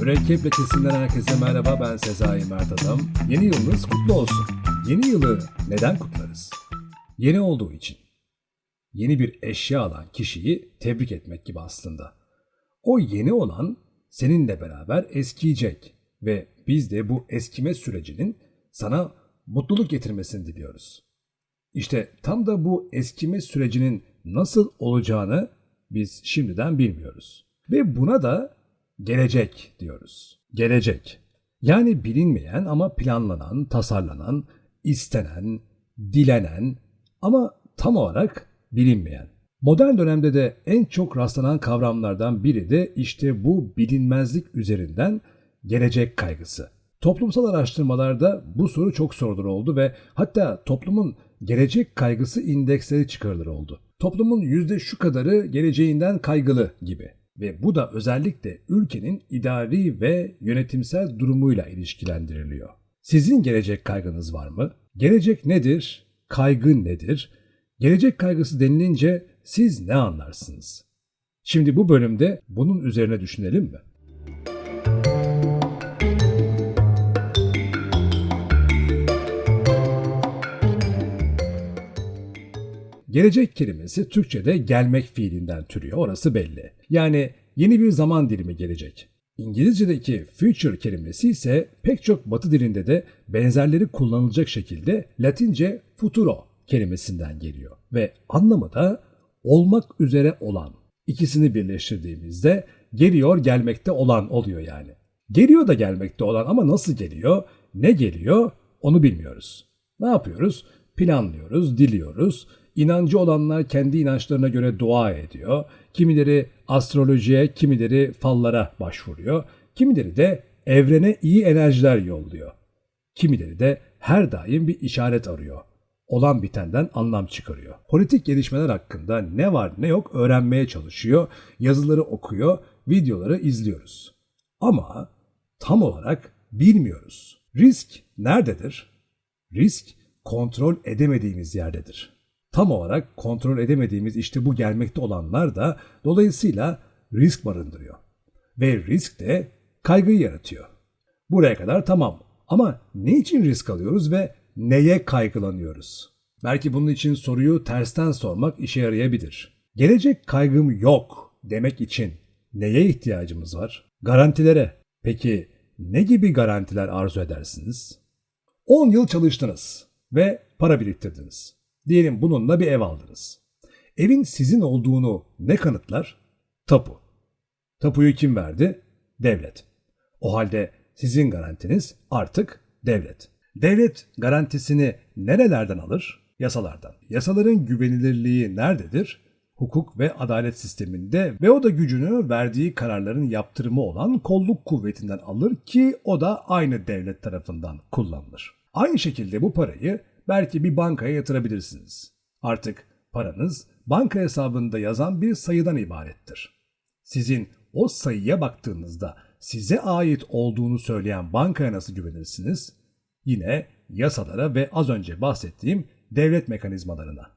Mürekkep Lekesi'nden herkese merhaba ben Sezai Mert Adam. Yeni yılınız kutlu olsun. Yeni yılı neden kutlarız? Yeni olduğu için. Yeni bir eşya alan kişiyi tebrik etmek gibi aslında. O yeni olan seninle beraber eskiyecek ve biz de bu eskime sürecinin sana mutluluk getirmesini diliyoruz. İşte tam da bu eskime sürecinin nasıl olacağını biz şimdiden bilmiyoruz. Ve buna da gelecek diyoruz. Gelecek. Yani bilinmeyen ama planlanan, tasarlanan, istenen, dilenen ama tam olarak bilinmeyen. Modern dönemde de en çok rastlanan kavramlardan biri de işte bu bilinmezlik üzerinden gelecek kaygısı. Toplumsal araştırmalarda bu soru çok sorulur oldu ve hatta toplumun gelecek kaygısı indeksleri çıkarılır oldu. Toplumun yüzde şu kadarı geleceğinden kaygılı gibi ve bu da özellikle ülkenin idari ve yönetimsel durumuyla ilişkilendiriliyor. Sizin gelecek kaygınız var mı? Gelecek nedir? Kaygı nedir? Gelecek kaygısı denilince siz ne anlarsınız? Şimdi bu bölümde bunun üzerine düşünelim mi? Gelecek kelimesi Türkçe'de gelmek fiilinden türüyor, orası belli. Yani yeni bir zaman dilimi gelecek. İngilizce'deki future kelimesi ise pek çok batı dilinde de benzerleri kullanılacak şekilde Latince futuro kelimesinden geliyor. Ve anlamı da olmak üzere olan. İkisini birleştirdiğimizde geliyor gelmekte olan oluyor yani. Geliyor da gelmekte olan ama nasıl geliyor, ne geliyor onu bilmiyoruz. Ne yapıyoruz? Planlıyoruz, diliyoruz. İnancı olanlar kendi inançlarına göre dua ediyor. Kimileri astrolojiye, kimileri fallara başvuruyor. Kimileri de evrene iyi enerjiler yolluyor. Kimileri de her daim bir işaret arıyor. Olan bitenden anlam çıkarıyor. Politik gelişmeler hakkında ne var ne yok öğrenmeye çalışıyor. Yazıları okuyor, videoları izliyoruz. Ama tam olarak bilmiyoruz. Risk nerededir? Risk kontrol edemediğimiz yerdedir tam olarak kontrol edemediğimiz işte bu gelmekte olanlar da dolayısıyla risk barındırıyor. Ve risk de kaygıyı yaratıyor. Buraya kadar tamam ama ne için risk alıyoruz ve neye kaygılanıyoruz? Belki bunun için soruyu tersten sormak işe yarayabilir. Gelecek kaygım yok demek için neye ihtiyacımız var? Garantilere. Peki ne gibi garantiler arzu edersiniz? 10 yıl çalıştınız ve para biriktirdiniz. Diyelim bununla bir ev aldınız. Evin sizin olduğunu ne kanıtlar? Tapu. Tapuyu kim verdi? Devlet. O halde sizin garantiniz artık devlet. Devlet garantisini nerelerden alır? Yasalardan. Yasaların güvenilirliği nerededir? Hukuk ve adalet sisteminde ve o da gücünü verdiği kararların yaptırımı olan kolluk kuvvetinden alır ki o da aynı devlet tarafından kullanılır. Aynı şekilde bu parayı belki bir bankaya yatırabilirsiniz. Artık paranız banka hesabında yazan bir sayıdan ibarettir. Sizin o sayıya baktığınızda size ait olduğunu söyleyen bankaya nasıl güvenirsiniz? Yine yasalara ve az önce bahsettiğim devlet mekanizmalarına.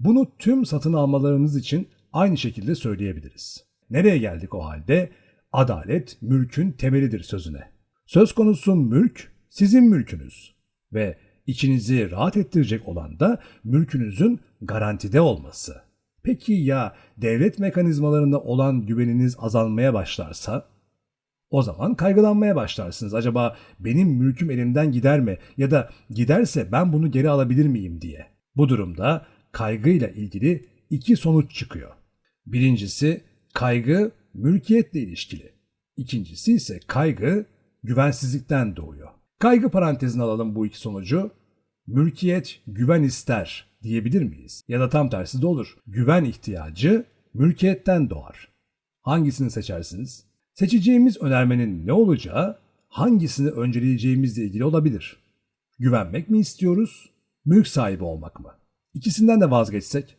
Bunu tüm satın almalarınız için aynı şekilde söyleyebiliriz. Nereye geldik o halde? Adalet mülkün temelidir sözüne. Söz konusu mülk sizin mülkünüz ve içinizi rahat ettirecek olan da mülkünüzün garantide olması. Peki ya devlet mekanizmalarına olan güveniniz azalmaya başlarsa? O zaman kaygılanmaya başlarsınız. Acaba benim mülküm elimden gider mi ya da giderse ben bunu geri alabilir miyim diye. Bu durumda kaygıyla ilgili iki sonuç çıkıyor. Birincisi kaygı mülkiyetle ilişkili. İkincisi ise kaygı güvensizlikten doğuyor. Kaygı parantezine alalım bu iki sonucu. Mülkiyet güven ister diyebilir miyiz? Ya da tam tersi de olur. Güven ihtiyacı mülkiyetten doğar. Hangisini seçersiniz? Seçeceğimiz önermenin ne olacağı hangisini önceleyeceğimizle ilgili olabilir. Güvenmek mi istiyoruz, mülk sahibi olmak mı? İkisinden de vazgeçsek,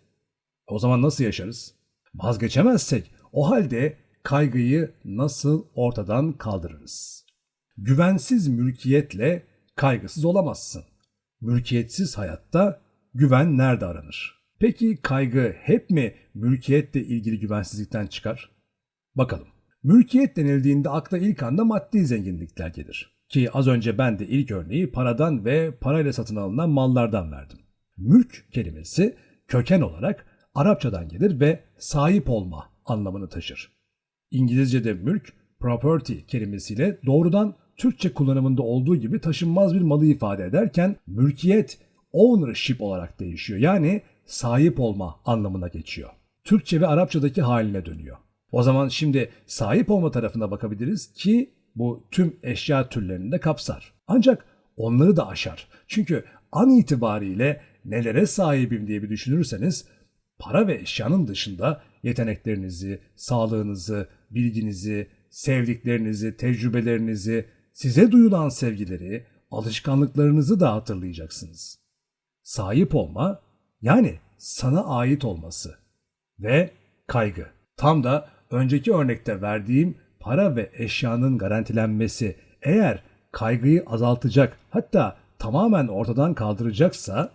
o zaman nasıl yaşarız? Vazgeçemezsek o halde kaygıyı nasıl ortadan kaldırırız? Güvensiz mülkiyetle kaygısız olamazsın. Mülkiyetsiz hayatta güven nerede aranır? Peki kaygı hep mi mülkiyetle ilgili güvensizlikten çıkar? Bakalım. Mülkiyet denildiğinde akla ilk anda maddi zenginlikler gelir. Ki az önce ben de ilk örneği paradan ve parayla satın alınan mallardan verdim. Mülk kelimesi köken olarak Arapçadan gelir ve sahip olma anlamını taşır. İngilizce'de mülk, property kelimesiyle doğrudan Türkçe kullanımında olduğu gibi taşınmaz bir malı ifade ederken mülkiyet ownership olarak değişiyor. Yani sahip olma anlamına geçiyor. Türkçe ve Arapçadaki haline dönüyor. O zaman şimdi sahip olma tarafına bakabiliriz ki bu tüm eşya türlerini de kapsar. Ancak onları da aşar. Çünkü an itibariyle nelere sahibim diye bir düşünürseniz para ve eşyanın dışında yeteneklerinizi, sağlığınızı, bilginizi, sevdiklerinizi, tecrübelerinizi, size duyulan sevgileri, alışkanlıklarınızı da hatırlayacaksınız. Sahip olma yani sana ait olması ve kaygı. Tam da önceki örnekte verdiğim para ve eşyanın garantilenmesi eğer kaygıyı azaltacak hatta tamamen ortadan kaldıracaksa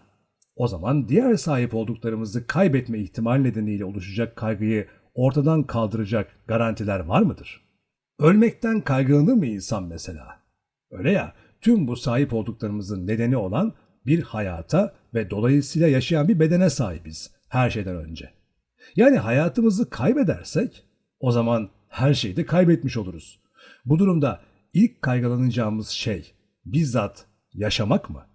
o zaman diğer sahip olduklarımızı kaybetme ihtimali nedeniyle oluşacak kaygıyı ortadan kaldıracak garantiler var mıdır? Ölmekten kaygılanır mı insan mesela? Öyle ya, tüm bu sahip olduklarımızın nedeni olan bir hayata ve dolayısıyla yaşayan bir bedene sahibiz her şeyden önce. Yani hayatımızı kaybedersek o zaman her şeyi de kaybetmiş oluruz. Bu durumda ilk kaygılanacağımız şey bizzat yaşamak mı?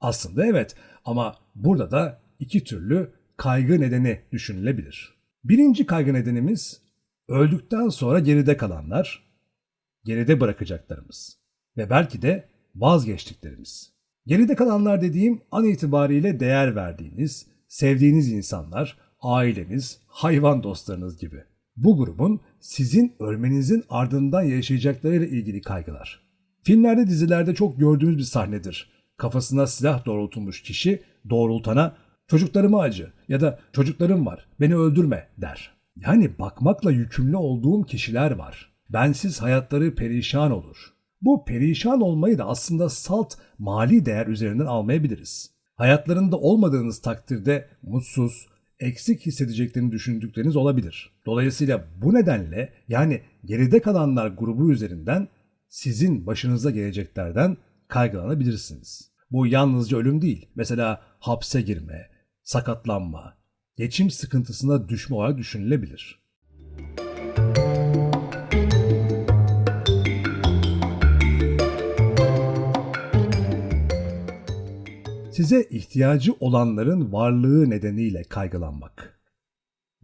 Aslında evet ama burada da iki türlü kaygı nedeni düşünülebilir. Birinci kaygı nedenimiz öldükten sonra geride kalanlar, geride bırakacaklarımız ve belki de vazgeçtiklerimiz. Geride kalanlar dediğim an itibariyle değer verdiğiniz, sevdiğiniz insanlar, aileniz, hayvan dostlarınız gibi. Bu grubun sizin ölmenizin ardından yaşayacaklarıyla ilgili kaygılar. Filmlerde dizilerde çok gördüğümüz bir sahnedir. Kafasına silah doğrultulmuş kişi doğrultana çocuklarıma acı ya da çocuklarım var beni öldürme der. Yani bakmakla yükümlü olduğum kişiler var. Bensiz hayatları perişan olur. Bu perişan olmayı da aslında salt mali değer üzerinden almayabiliriz. Hayatlarında olmadığınız takdirde mutsuz, eksik hissedeceklerini düşündükleriniz olabilir. Dolayısıyla bu nedenle yani geride kalanlar grubu üzerinden sizin başınıza geleceklerden kaygılanabilirsiniz. Bu yalnızca ölüm değil. Mesela hapse girme, sakatlanma, geçim sıkıntısına düşme olarak düşünülebilir. Size ihtiyacı olanların varlığı nedeniyle kaygılanmak.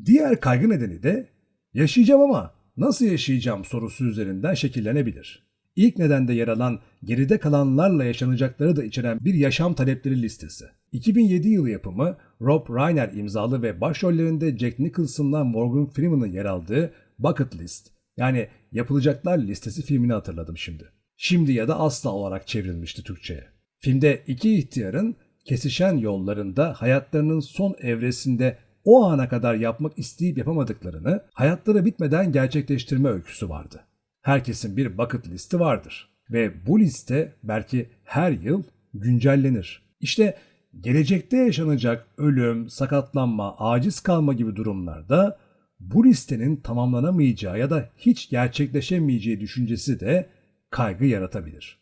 Diğer kaygı nedeni de yaşayacağım ama nasıl yaşayacağım sorusu üzerinden şekillenebilir. İlk nedende yer alan geride kalanlarla yaşanacakları da içeren bir yaşam talepleri listesi. 2007 yılı yapımı Rob Reiner imzalı ve başrollerinde Jack Nicholson'la Morgan Freeman'ın yer aldığı Bucket List yani yapılacaklar listesi filmini hatırladım şimdi. Şimdi ya da asla olarak çevrilmişti Türkçe'ye. Filmde iki ihtiyarın kesişen yollarında hayatlarının son evresinde o ana kadar yapmak isteyip yapamadıklarını hayatları bitmeden gerçekleştirme öyküsü vardı. Herkesin bir bucket listi vardır ve bu liste belki her yıl güncellenir. İşte gelecekte yaşanacak ölüm, sakatlanma, aciz kalma gibi durumlarda bu listenin tamamlanamayacağı ya da hiç gerçekleşemeyeceği düşüncesi de kaygı yaratabilir.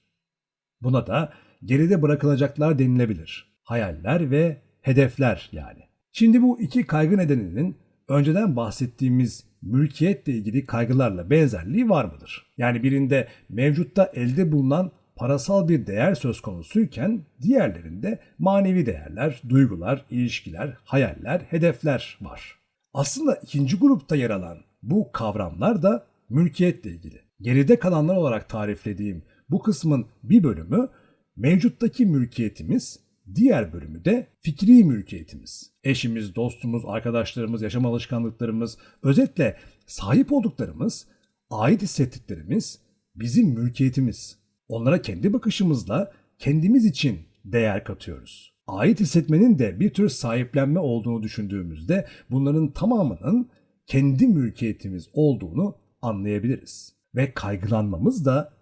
Buna da geride bırakılacaklar denilebilir. Hayaller ve hedefler yani. Şimdi bu iki kaygı nedeninin önceden bahsettiğimiz mülkiyetle ilgili kaygılarla benzerliği var mıdır? Yani birinde mevcutta elde bulunan parasal bir değer söz konusuyken diğerlerinde manevi değerler, duygular, ilişkiler, hayaller, hedefler var. Aslında ikinci grupta yer alan bu kavramlar da mülkiyetle ilgili. Geride kalanlar olarak tariflediğim bu kısmın bir bölümü mevcuttaki mülkiyetimiz, diğer bölümü de fikri mülkiyetimiz. Eşimiz, dostumuz, arkadaşlarımız, yaşam alışkanlıklarımız, özetle sahip olduklarımız, ait hissettiklerimiz bizim mülkiyetimiz. Onlara kendi bakışımızla kendimiz için değer katıyoruz. Ait hissetmenin de bir tür sahiplenme olduğunu düşündüğümüzde bunların tamamının kendi mülkiyetimiz olduğunu anlayabiliriz. Ve kaygılanmamız da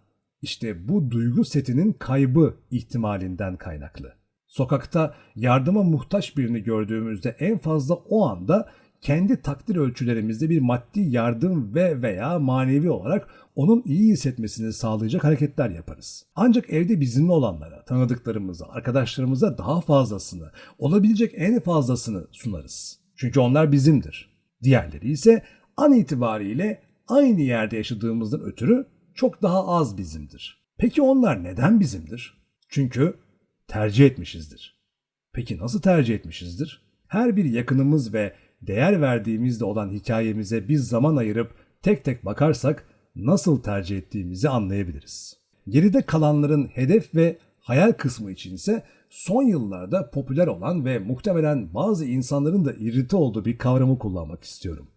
İşte bu duygu setinin kaybı ihtimalinden kaynaklı. Sokakta yardıma muhtaç birini gördüğümüzde en fazla o anda kendi takdir ölçülerimizde bir maddi yardım ve veya manevi olarak onun iyi hissetmesini sağlayacak hareketler yaparız. Ancak evde bizimle olanlara, tanıdıklarımıza, arkadaşlarımıza daha fazlasını, olabilecek en fazlasını sunarız. Çünkü onlar bizimdir. Diğerleri ise an itibariyle aynı yerde yaşadığımızdan ötürü çok daha az bizimdir. Peki onlar neden bizimdir? Çünkü tercih etmişizdir. Peki nasıl tercih etmişizdir? Her bir yakınımız ve değer verdiğimizde olan hikayemize biz zaman ayırıp tek tek bakarsak nasıl tercih ettiğimizi anlayabiliriz. Geride kalanların hedef ve hayal kısmı içinse son yıllarda popüler olan ve muhtemelen bazı insanların da irrite olduğu bir kavramı kullanmak istiyorum.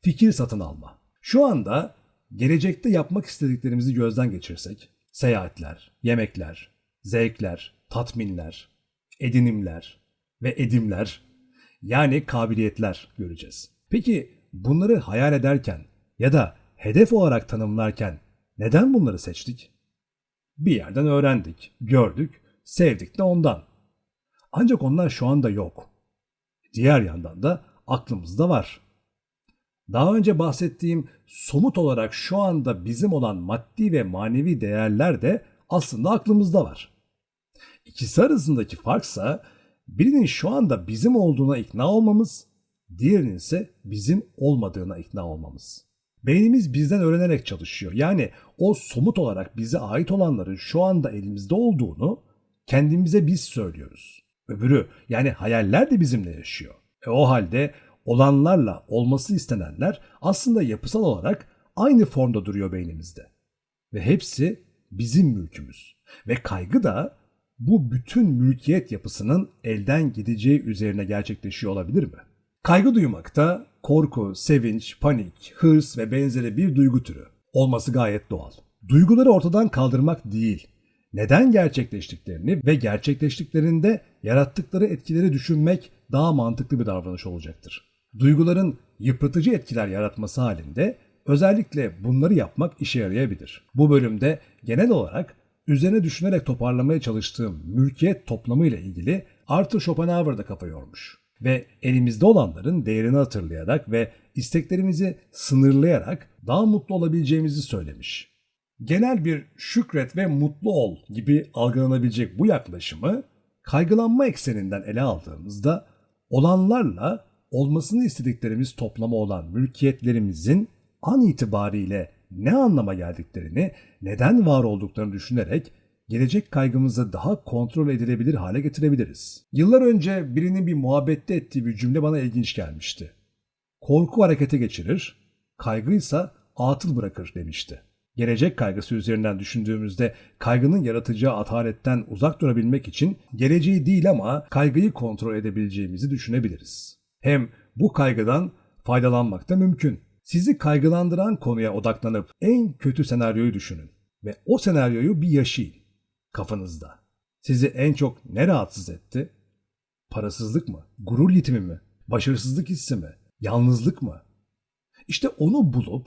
Fikir satın alma. Şu anda gelecekte yapmak istediklerimizi gözden geçirsek, seyahatler, yemekler, zevkler, tatminler, edinimler ve edimler yani kabiliyetler göreceğiz. Peki bunları hayal ederken ya da hedef olarak tanımlarken neden bunları seçtik? Bir yerden öğrendik, gördük, sevdik de ondan. Ancak onlar şu anda yok. Diğer yandan da aklımızda var. Daha önce bahsettiğim somut olarak şu anda bizim olan maddi ve manevi değerler de aslında aklımızda var. İkisi arasındaki farksa birinin şu anda bizim olduğuna ikna olmamız, diğerinin ise bizim olmadığına ikna olmamız. Beynimiz bizden öğrenerek çalışıyor. Yani o somut olarak bize ait olanların şu anda elimizde olduğunu kendimize biz söylüyoruz. Öbürü yani hayaller de bizimle yaşıyor. E o halde olanlarla olması istenenler aslında yapısal olarak aynı formda duruyor beynimizde. Ve hepsi bizim mülkümüz. Ve kaygı da bu bütün mülkiyet yapısının elden gideceği üzerine gerçekleşiyor olabilir mi? Kaygı duymakta korku, sevinç, panik, hırs ve benzeri bir duygu türü. Olması gayet doğal. Duyguları ortadan kaldırmak değil, neden gerçekleştiklerini ve gerçekleştiklerinde yarattıkları etkileri düşünmek daha mantıklı bir davranış olacaktır. Duyguların yıpratıcı etkiler yaratması halinde özellikle bunları yapmak işe yarayabilir. Bu bölümde genel olarak üzerine düşünerek toparlamaya çalıştığım mülkiyet toplamı ile ilgili Arthur Schopenhauer da kafa yormuş. Ve elimizde olanların değerini hatırlayarak ve isteklerimizi sınırlayarak daha mutlu olabileceğimizi söylemiş. Genel bir şükret ve mutlu ol gibi algılanabilecek bu yaklaşımı kaygılanma ekseninden ele aldığımızda olanlarla olmasını istediklerimiz toplamı olan mülkiyetlerimizin an itibariyle ne anlama geldiklerini, neden var olduklarını düşünerek gelecek kaygımızı daha kontrol edilebilir hale getirebiliriz. Yıllar önce birinin bir muhabbette ettiği bir cümle bana ilginç gelmişti. Korku harekete geçirir, kaygıysa atıl bırakır demişti. Gelecek kaygısı üzerinden düşündüğümüzde kaygının yaratacağı ataletten uzak durabilmek için geleceği değil ama kaygıyı kontrol edebileceğimizi düşünebiliriz. Hem bu kaygıdan faydalanmak da mümkün. Sizi kaygılandıran konuya odaklanıp en kötü senaryoyu düşünün ve o senaryoyu bir yaşayın kafanızda. Sizi en çok ne rahatsız etti? Parasızlık mı? Gurur yitimi mi? Başarısızlık hissi mi? Yalnızlık mı? İşte onu bulup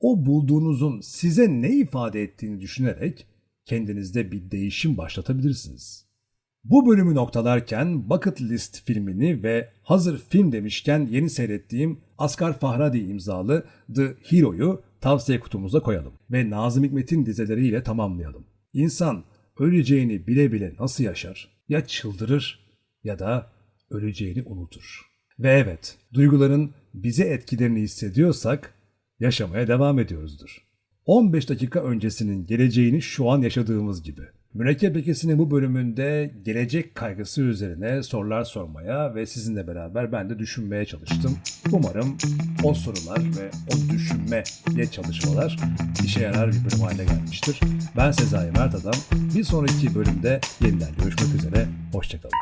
o bulduğunuzun size ne ifade ettiğini düşünerek kendinizde bir değişim başlatabilirsiniz. Bu bölümü noktalarken Bucket List filmini ve hazır film demişken yeni seyrettiğim Asgar Fahradi imzalı The Hero'yu tavsiye kutumuza koyalım ve Nazım Hikmet'in dizeleriyle tamamlayalım. İnsan öleceğini bile bile nasıl yaşar? Ya çıldırır ya da öleceğini unutur. Ve evet, duyguların bize etkilerini hissediyorsak yaşamaya devam ediyoruzdur. 15 dakika öncesinin geleceğini şu an yaşadığımız gibi. Mürekkep Lekesi'nin bu bölümünde gelecek kaygısı üzerine sorular sormaya ve sizinle beraber ben de düşünmeye çalıştım. Umarım o sorular ve o düşünme ile çalışmalar işe yarar bir bölüm haline gelmiştir. Ben Sezai Mert Adam. Bir sonraki bölümde yeniden görüşmek üzere. Hoşçakalın.